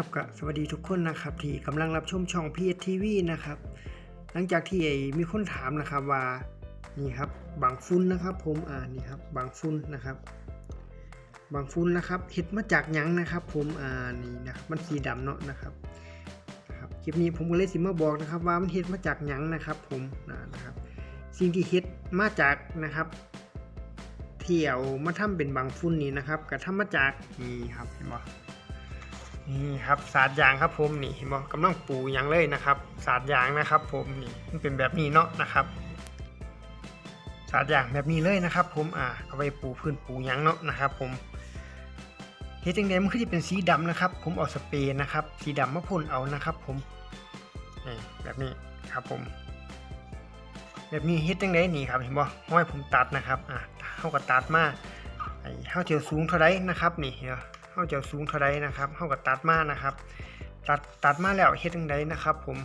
ครับก็สวัสดีทุกคนนะครับ ที่กำลังรับชมช่อง p ีเอทีวีนะครับ หลังจากที่มีคนถามนะครับว่านี่ครับบางฟุ้นนะครับ ผมอ่านี่ครับบางฟุ้นนะครับ บางฟุ้นนะครับเห็ดมาจากยังนะครับ ผมอ่านี่นะครับมันสีดำเนาะนะครับนะครับคลิปนี้ผมก็เลยสิมาบอกนะครับ ว่ามันเห็ดมาจากยังนะครับ ผมนะครับ สิ่งที่เห็ดมาจากนะครับที่เอามาทำเป็นบางฟุ้นนี่นะครับก็ทำมาจากนี่ครับเห็นบ่ นี่ครับสาดยางครับผมนี่เห็นบอกกำลังปูยางเลยนะครับสาดยางนะครับ ผมนี่มันเป็นแบบนี้เนาะนะครับสาดยางแบบนี้เลยนะครับ ผมอ่าเอาไปปูพื้นปูยางเนาะนะครับ ผมเฮ็ดจังไดมันคือจะเป็นสีดำนะครับ ผมเอาสเปรย์นะครับ สีดำมาพ่นเอานะครับ ผมนี่แบบนี้ครับผม แบบนี้เฮ็ดจังไดนี่ครับเห็นบ่ห้อยผมตัดนะครับอ่าเฮาก็ตัดมาไอ้เฮาเจียวสูงเท่าไรนะครับ นี่เนาะ เฮาจะสูงเท่าใดนะครับเฮาก็ตัดมานะครับ ตัดตัดมาแล้วเฮ็ดจังไดนะครับ ผม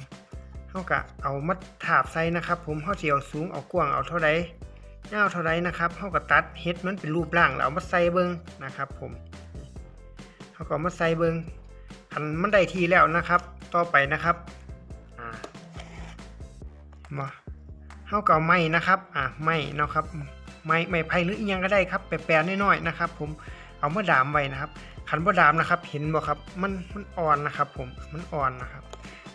เฮาก็เอามาถาบใส่นะครับ ผมเฮาสิเอาสูงเอากว้างเอาเท่าใดยาเท่าใดนะครับเฮาก็ตัดเฮ็ดมันเป็นรูปร่างแล้วเอามาใส่เบิงนะครับ ผมเฮาก็มาใส่เบิงคันมันได้ทีแล้วนะครับ ต่อไปนะครับอ่ามาเฮาก็เอาไม้นะครับอ่าไม้เนาะครับไม้ไม้ไผ่หรืออีหยังก็ได้ครับแปรๆน้อยๆนะครับ ผมเอามาดามไว้นะครับ ขันบ่ดามนะครับ เห็นบ่ครับมันมันอ่อนนะครับ ผมมันอ่อนนะครับ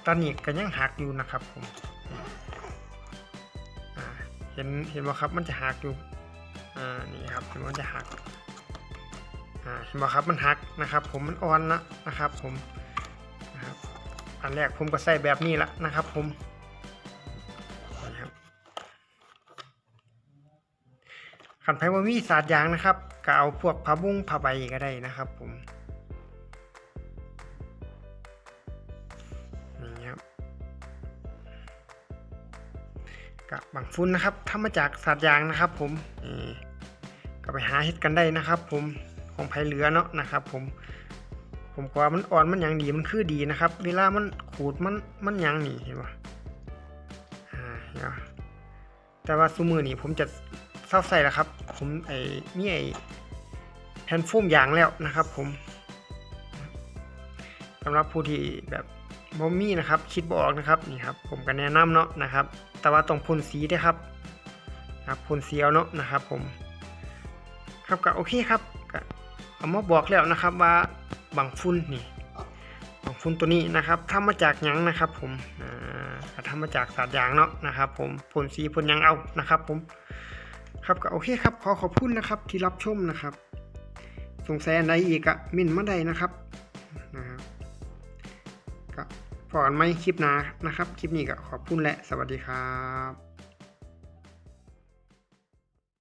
ตอนนี้ก็ยังหักอยู่นะครับ ผมเห็นเห็นบ่ครับมันจะหักอยู่อ่านี่ครับเห็นมันจะหักอ่าเห็นบ่ครับมันหักนะครับ ผมมันอ่อนนะนะครับ ผมนะครับอันแรกผมก็ใส่แบบนี้ละนะครับ ผม ขันไพ่ว่ามีสาดยางนะครับก็เอาพวกผ้าบุ้งผ้าใบก็ได้นะครับผมนี่ครับกับบางฟุ้นนะครับทำมาจากสาดยางนะครับ ผมนี่ก็ไปหาเฮ็ดกันได้นะครับ ผมของไผ่เหลือเนาะนะครับ ผม ผมกว่ามันอ่อนมันยังดีมันคือดีนะครับ เวลามันขูดมันมันยังหนีเห็นปะอ่าเห็นปะแต่ว่าซูมือนี่ผมจะ เศร้าใส่แล้วครับ ผมไอ้มีไอ้แผ่นโฟมยางแล้วนะครับผมสำหรับผู้ที่แบบบอมมี่นะครับ คิดบออกนะครับนี่ครับ ผมก็แนะนำเนาะนะครับ แต่ว่าต้องพ่นสีด้วยครับครับพ่นสีเอาเนาะนะครับ ผม ครับก็โอเคครับก็เอามาบอกแล้วนะครับว่าบางฟุ้นนี่บางฟุ้นตัวนี้นะครับทำมาจากยังนะครับ ผมอ่าทำมาจากสาดยางเนาะนะครับ ผมพ่นสีพ่นยังเอานะครับ ผม ครับก็โอเคครับ ขอขอบคุณนะครับที่รับชมนะครับ สงสัยอันใดอีกอะมินมาได้นะครับนะครับก็พอกันไหมคลิปหน้านะครับ คลิปนี้ก็ขอบคุณและสวัสดีครับ